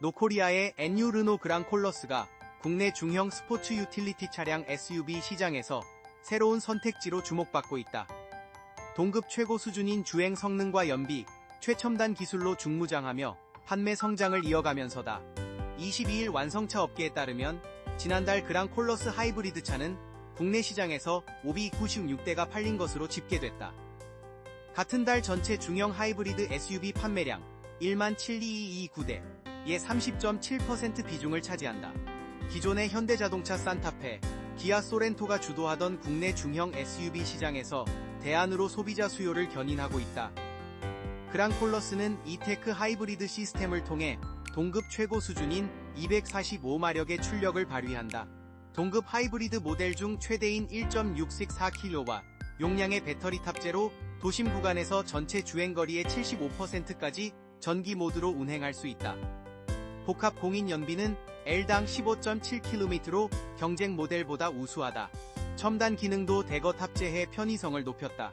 노코리아의 NU 르노 그랑 콜러스가 국내 중형 스포츠 유틸리티 차량 SUV 시장에서 새로운 선택지로 주목받고 있다. 동급 최고 수준인 주행 성능과 연비, 최첨단 기술로 중무장하며 판매 성장을 이어가면서다. 22일 완성차 업계에 따르면 지난달 그랑 콜러스 하이브리드 차는 국내 시장에서 596대가 팔린 것으로 집계됐다. 같은 달 전체 중형 하이브리드 SUV 판매량 17,229대, 의 30.7% 비중을 차지한다. 기존의 현대자동차 산타페, 기아 소렌토가 주도하던 국내 중형 SUV 시장에서 대안으로 소비자 수요를 견인하고 있다. 그랑콜러스는 이테크 하이브리드 시스템을 통해 동급 최고 수준인 245마력의 출력을 발휘한다. 동급 하이브리드 모델 중 최대인 1.664kW 용량의 배터리 탑재로 도심 구간에서 전체 주행거리의 75%까지 전기 모드로 운행할 수 있다. 복합 공인 연비는 L당 15.7km로 경쟁 모델보다 우수하다. 첨단 기능도 대거 탑재해 편의성을 높였다.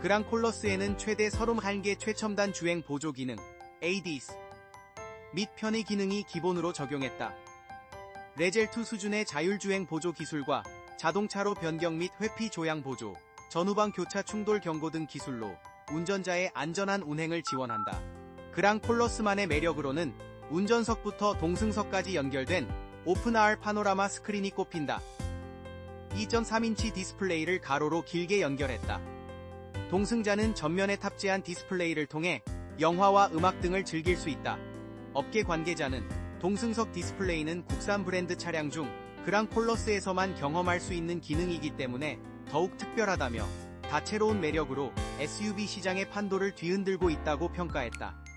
그랑 콜러스에는 최대 31개 최첨단 주행 보조 기능 ADS 및 편의 기능이 기본으로 적용했다. 레젤2 수준의 자율주행 보조 기술과 자동차로 변경 및 회피 조향 보조, 전후방 교차 충돌 경고 등 기술로 운전자의 안전한 운행을 지원한다. 그랑 콜러스만의 매력으로는 운전석부터 동승석까지 연결된 오픈R 파노라마 스크린이 꼽힌다. 2.3인치 디스플레이를 가로로 길게 연결했다. 동승자는 전면에 탑재한 디스플레이를 통해 영화와 음악 등을 즐길 수 있다. 업계 관계자는 동승석 디스플레이는 국산 브랜드 차량 중 그랑 콜러스에서만 경험할 수 있는 기능이기 때문에 더욱 특별하다며 다채로운 매력으로 SUV 시장의 판도를 뒤흔들고 있다고 평가했다.